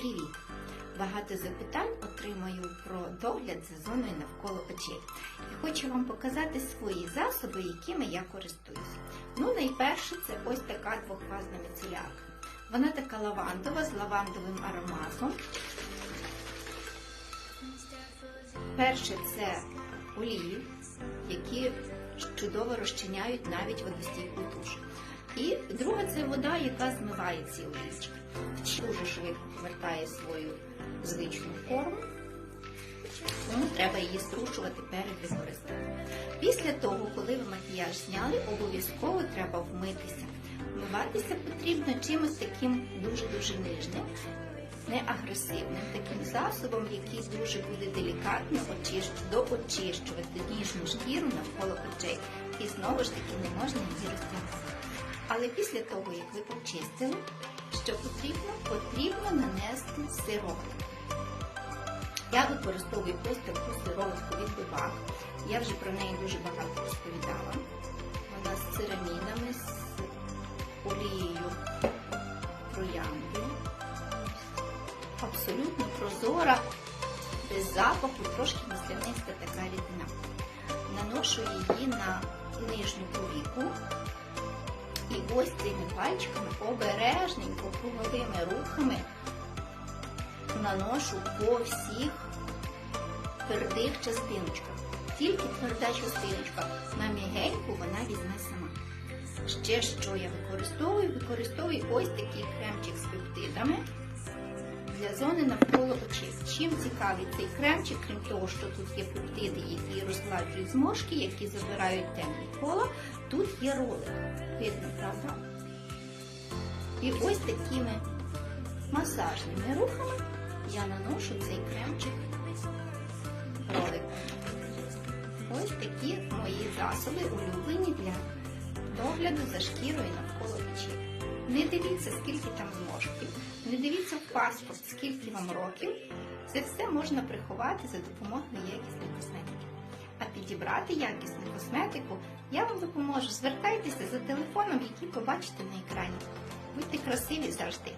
Привіт! Багато запитань отримаю про догляд за зоною навколо очей. І хочу вам показати свої засоби, якими я користуюся. Ну, найперше, це ось така двохфазна міцелярка. Вона така лавандова з лавандовим ароматом. Перше це олії, які чудово розчиняють навіть водостійку туш. І друга це вода, яка змиває ці олійки. Дуже швидко повертає свою звичну форму, тому треба її струшувати перед використанням. Після того, коли ви макіяж зняли, обов'язково треба вмитися. Вмиватися потрібно чимось таким дуже-дуже нижним, не агресивним, таким засобом, який дуже буде делікатно очищ- доочищувати ніжну шкіру навколо очей. І знову ж таки не можна її розтягати. Але після того, як ви почистили, що потрібно? Потрібно нанести сироватку. Я використовую ось таку сироватку від Бивак. Я вже про неї дуже багато розповідала. Вона з церамінами, з олією трояндою. Абсолютно прозора, без запаху, трошки масляниста така рідина. Наношу її на нижню повіку. Ось цими пальчиками обережненько круговими рухами наношу по всіх твердих частиночках. Тільки тверда частиночка на мігеньку вона візьме сама. Ще що я використовую? Використовую ось такий кремчик з пептидами для зони навколо очей. Чим цікавий цей кремчик, крім того, що тут є пептиди, які розгладжують зморшки, які забирають темні кола, тут є ролик. Видно, правда? І ось такими масажними рухами я наношу цей кремчик ролик. Ось такі мої засоби улюблені для догляду за шкірою навколо. Не дивіться, скільки там зморшків, не дивіться в паспорт, скільки вам років. Це все можна приховати за допомогою якісної косметики. А підібрати якісну косметику я вам допоможу. Звертайтеся за телефоном, який побачите на екрані. Будьте красиві завжди!